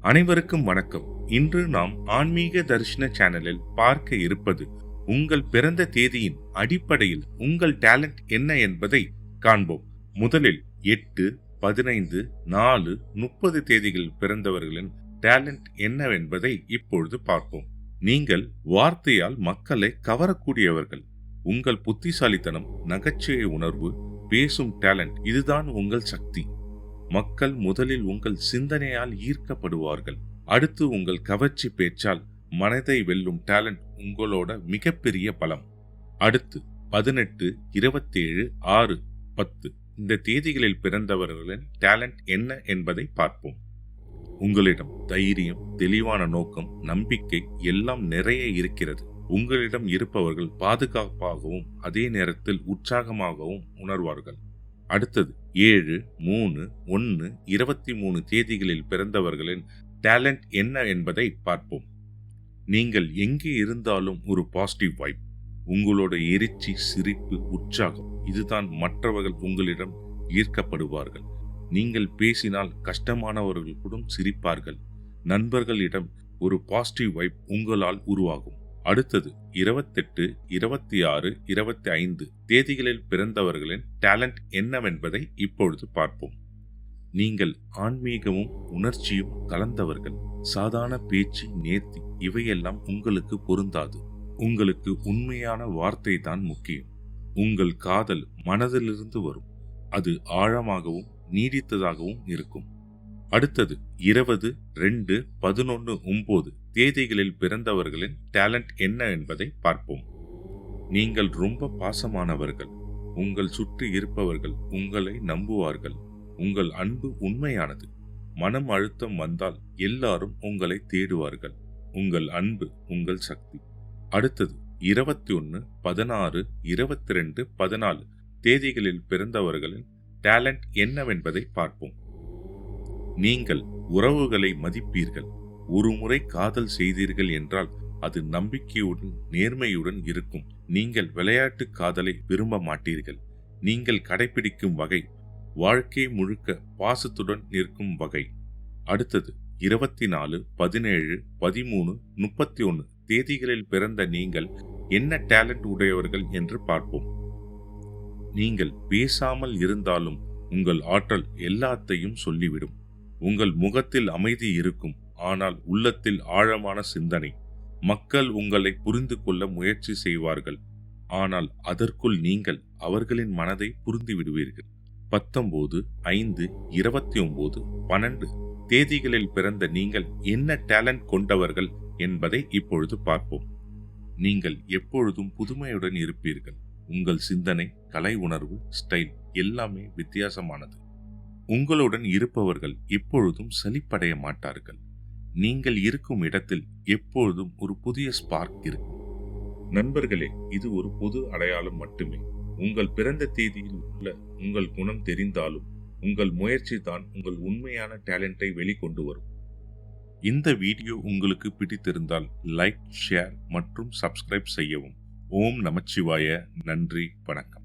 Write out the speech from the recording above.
அனைவருக்கும் வணக்கம். இன்று நாம் ஆன்மீக தரிசன சேனலில் பார்க்க இருப்பது உங்கள் பிறந்த தேதியின் அடிப்படையில் உங்கள் டேலண்ட் என்ன என்பதை காண்போம். முதலில் எட்டு பதினைந்து நாலு முப்பது தேதிகளில் பிறந்தவர்களின் டேலண்ட் என்னவென்பதை இப்பொழுது பார்ப்போம். நீங்கள் வார்த்தையால் மக்களை கவரக்கூடியவர்கள். உங்கள் புத்திசாலித்தனம் நகைச்சுவை உணர்வு பேசும் டேலண்ட் இதுதான் உங்கள் சக்தி. மக்கள் முதலில் உங்கள் சிந்தனையால் ஈர்க்கப்படுவார்கள். அடுத்து உங்கள் கவர்ச்சி பேச்சால் மனதை வெல்லும் டேலண்ட் உங்களோட மிகப்பெரிய பலம். அடுத்து பதினெட்டு இருபத்தேழு ஆறு பத்து. இந்த தேதிகளில் பிறந்தவர்களின் டேலண்ட் என்ன என்பதை பார்ப்போம். உங்களிடம் தைரியம் தெளிவான நோக்கம் நம்பிக்கை எல்லாம் நிறைய இருக்கிறது. உங்களிடம் இருப்பவர்கள் பாதுகாப்பாகவும் அதே நேரத்தில் உற்சாகமாகவும் உணர்வார்கள். அடுத்தது ஏழு மூணு ஒன்று இருபத்தி மூணு தேதிகளில் பிறந்தவர்களின் டேலண்ட் என்ன என்பதை பார்ப்போம். நீங்கள் எங்கே இருந்தாலும் ஒரு பாசிட்டிவ் வைப். உங்களோட எரிச்சி சிரிப்பு உற்சாகம் இதுதான் மற்றவர்கள் உங்களிடம் ஈர்க்கப்படுவார்கள். நீங்கள் பேசினால் கஷ்டமானவர்கள் கூட சிரிப்பார்கள். நண்பர்களிடம் ஒரு பாசிட்டிவ் வைப் உங்களால் உருவாகும். அடுத்தது இருபத்தெட்டு இருபத்தி ஆறு இருபத்தி ஐந்து தேதிகளில் பிறந்தவர்களின் டேலண்ட் என்னவென்பதை இப்பொழுது பார்ப்போம். நீங்கள் ஆன்மீகமும் உணர்ச்சியும் கலந்தவர்கள். சாதாரண பேச்சு நேர்த்தி இவையெல்லாம் உங்களுக்கு பொருந்தாது. உங்களுக்கு உண்மையான வார்த்தை தான் முக்கியம். உங்கள் காதல் மனதிலிருந்து வரும். அது ஆழமாகவும் நீடித்ததாகவும் இருக்கும். அடுத்தது இருபது ரெண்டு பதினொன்று ஒன்பது தேதிகளில் பிறந்தவர்களின் டேலண்ட் என்ன என்பதை பார்ப்போம். நீங்கள் ரொம்ப பாசமானவர்கள். உங்கள் சுற்றி இருப்பவர்கள் உங்களை நம்புவார்கள். உங்கள் அன்பு உண்மையானது. மனம் அழுத்தம் வந்தால் எல்லாரும் உங்களை தேடுவார்கள். உங்கள் அன்பு உங்கள் சக்தி. அடுத்தது இருபத்தி ஒன்று பதினாறு இருபத்தி ரெண்டு பதினாலு தேதிகளில் பிறந்தவர்களின் டேலண்ட் என்னவென்பதை பார்ப்போம். நீங்கள் உறவுகளை மதிப்பீர்கள். ஒரு முறை காதல் செய்தீர்கள் என்றால் அது நம்பிக்கையுடன் நேர்மையுடன் இருக்கும். நீங்கள் விளையாட்டு காதலை விரும்ப மாட்டீர்கள். நீங்கள் கடைபிடிக்கும் வகை வாழ்க்கை முழுக்க பாசத்துடன் நிற்கும் வகை. அடுத்தது இருபத்தி நாலு பதினேழு பதிமூணு முப்பத்தி ஒன்று தேதிகளில் பிறந்த நீங்கள் என்ன டேலண்ட் உடையவர்கள் என்று பார்ப்போம். நீங்கள் பேசாமல் இருந்தாலும் உங்கள் ஆற்றல் எல்லாத்தையும் சொல்லிவிடும். உங்கள் முகத்தில் அமைதி இருக்கும் ஆனால் உள்ளத்தில் ஆழமான சிந்தனை. மக்கள் உங்களை புரிந்து கொள்ள முயற்சி செய்வார்கள். ஆனால் அதற்குள் நீங்கள் அவர்களின் மனதை புரிந்து விடுவீர்கள். பத்தொன்பது ஐந்து இருபத்தி ஒன்பது பன்னெண்டு தேதிகளில் பிறந்த நீங்கள் என்ன டேலண்ட் கொண்டவர்கள் என்பதை இப்பொழுது பார்ப்போம். நீங்கள் எப்பொழுதும் புதுமையுடன் இருப்பீர்கள். உங்கள் சிந்தனை கலை உணர்வு ஸ்டைல் எல்லாமே வித்தியாசமானது. உங்களுடன் இருப்பவர்கள் எப்பொழுதும் சலிப்படைய மாட்டார்கள். நீங்கள் இருக்கும் இடத்தில் எப்பொழுதும் ஒரு புதிய ஸ்பார்க் இருக்கும். நண்பர்களே இது ஒரு பொது அடையாளம் மட்டுமே. உங்கள் பிறந்த தேதியில் உள்ள உங்கள் குணம் தெரிந்தாலும் உங்கள் முயற்சி தான் உங்கள் உண்மையான டேலண்டை வெளிக்கொண்டு வரும். இந்த வீடியோ உங்களுக்கு பிடித்திருந்தால் லைக் ஷேர் மற்றும் சப்ஸ்கிரைப் செய்யவும். ஓம் நமச்சிவாய. நன்றி வணக்கம்.